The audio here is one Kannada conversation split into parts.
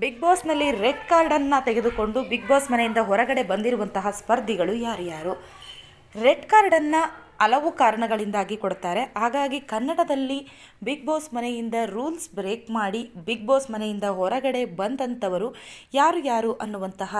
ಬಿಗ್ ಬಾಸ್ನಲ್ಲಿ ರೆಡ್ ಕಾರ್ಡನ್ನು ತೆಗೆದುಕೊಂಡು ಬಿಗ್ ಬಾಸ್ ಮನೆಯಿಂದ ಹೊರಗಡೆ ಬಂದಿರುವಂತಹ ಸ್ಪರ್ಧಿಗಳು ಯಾರ್ಯಾರು ರೆಡ್ ಕಾರ್ಡನ್ನು ಹಲವು ಕಾರಣಗಳಿಂದಾಗಿ ಕೊಡ್ತಾರೆ. ಹಾಗಾಗಿ ಕನ್ನಡದಲ್ಲಿ ಬಿಗ್ ಬಾಸ್ ಮನೆಯಿಂದ ರೂಲ್ಸ್ ಬ್ರೇಕ್ ಮಾಡಿ ಬಿಗ್ ಬಾಸ್ ಮನೆಯಿಂದ ಹೊರಗಡೆ ಬಂದಂಥವರು ಯಾರು ಯಾರು ಅನ್ನುವಂತಹ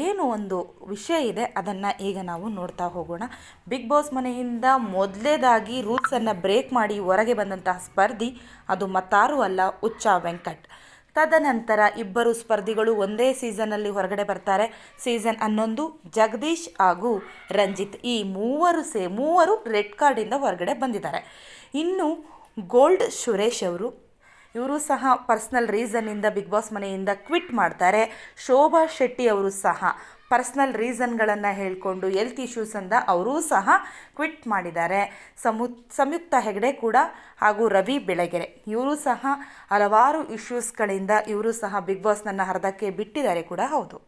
ಏನು ಒಂದು ವಿಷಯ ಇದೆ ಅದನ್ನು ಈಗ ನಾವು ನೋಡ್ತಾ ಹೋಗೋಣ. ಬಿಗ್ ಬಾಸ್ ಮನೆಯಿಂದ ಮೊದಲೇದಾಗಿ ರೂಲ್ಸನ್ನು ಬ್ರೇಕ್ ಮಾಡಿ ಹೊರಗೆ ಬಂದಂತಹ ಸ್ಪರ್ಧಿ ಅದು ಮತ್ತಾರೂ ಅಲ್ಲ ಉಚ್ಚ ವೆಂಕಟ್. ತದನಂತರ ಇಬ್ಬರು ಸ್ಪರ್ಧಿಗಳು ಒಂದೇ ಸೀಸನ್ನಲ್ಲಿ ಹೊರಗಡೆ ಬರ್ತಾರೆ. ಸೀಸನ್ ಹನ್ನೊಂದು, ಜಗದೀಶ್ ಹಾಗೂ ರಂಜಿತ್ ಈ ಮೂವರು ಸೇ, ಮೂವರು ರೆಡ್ ಕಾರ್ಡಿಂದ ಹೊರಗಡೆ ಬಂದಿದ್ದಾರೆ. ಇನ್ನು ಗೋಲ್ಡ್ ಸುರೇಶ್ ಅವರು, ಇವರು ಸಹ ಪರ್ಸ್ನಲ್ ರೀಸನ್ನಿಂದ ಬಿಗ್ ಬಾಸ್ ಮನೆಯಿಂದ ಕ್ವಿಟ್ ಮಾಡ್ತಾರೆ. ಶೋಭಾ ಶೆಟ್ಟಿ ಅವರು ಸಹ ಪರ್ಸ್ನಲ್ ರೀಸನ್ಗಳನ್ನು ಹೇಳಿಕೊಂಡು ಹೆಲ್ತ್ ಇಶ್ಯೂಸಂದ ಅವರೂ ಸಹ ಕ್ವಿಟ್ ಮಾಡಿದ್ದಾರೆ. ಸಮು, ಸಂಯುಕ್ತ ಹೆಗಡೆ ಕೂಡ ಹಾಗೂ ರವಿ ಬೆಳಗೆರೆ, ಇವರು ಸಹ ಹಲವಾರು ಇಶ್ಯೂಸ್ಗಳಿಂದ ಇವರು ಸಹ ಬಿಗ್ ಬಾಸ್ನನ್ನು ಹರಿದಕ್ಕೆ ಬಿಟ್ಟಿದ್ದಾರೆ ಕೂಡ ಹೌದು.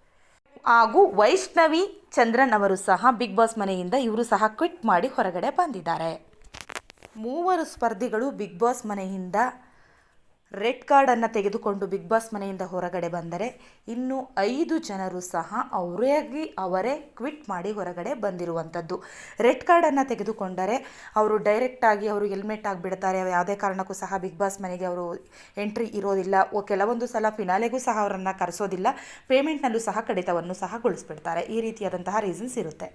ಹಾಗೂ ವೈಷ್ಣವಿ ಚಂದ್ರನ್ ಅವರು ಸಹ ಬಿಗ್ ಬಾಸ್ ಮನೆಯಿಂದ ಇವರು ಸಹ ಕ್ವಿಟ್ ಮಾಡಿ ಹೊರಗಡೆ ಬಂದಿದ್ದಾರೆ. ಮೂವರು ಸ್ಪರ್ಧಿಗಳು ಬಿಗ್ ಬಾಸ್ ಮನೆಯಿಂದ ರೆಡ್ ಕಾರ್ಡನ್ನು ತೆಗೆದುಕೊಂಡು ಬಿಗ್ ಬಾಸ್ ಮನೆಯಿಂದ ಹೊರಗಡೆ ಬಂದರೆ ಇನ್ನು ಐದು ಜನರು ಸಹ ಅವರಾಗಿ ಅವರೇ ಕ್ವಿಟ್ ಮಾಡಿ ಹೊರಗಡೆ ಬಂದಿರುವಂಥದ್ದು. ರೆಡ್ ಕಾರ್ಡನ್ನು ತೆಗೆದುಕೊಂಡರೆ ಅವರು ಡೈರೆಕ್ಟಾಗಿ ಅವರು ಹೆಲ್ಮೆಟ್ ಆಗಿಬಿಡ್ತಾರೆ. ಯಾವುದೇ ಕಾರಣಕ್ಕೂ ಸಹ ಬಿಗ್ ಬಾಸ್ ಮನೆಗೆ ಅವರು ಎಂಟ್ರಿ ಇರೋದಿಲ್ಲ. ಕೆಲವೊಂದು ಸಲ ಫಿನಾಲೆಗೂ ಸಹ ಅವರನ್ನು ಕರೆಸೋದಿಲ್ಲ. ಪೇಮೆಂಟ್ನಲ್ಲೂ ಸಹ ಕಡಿತವನ್ನು ಸಹ ಗೊಳಿಸ್ಬಿಡ್ತಾರೆ. ಈ ರೀತಿಯಾದಂತಹ ರೀಸನ್ಸ್ ಇರುತ್ತೆ.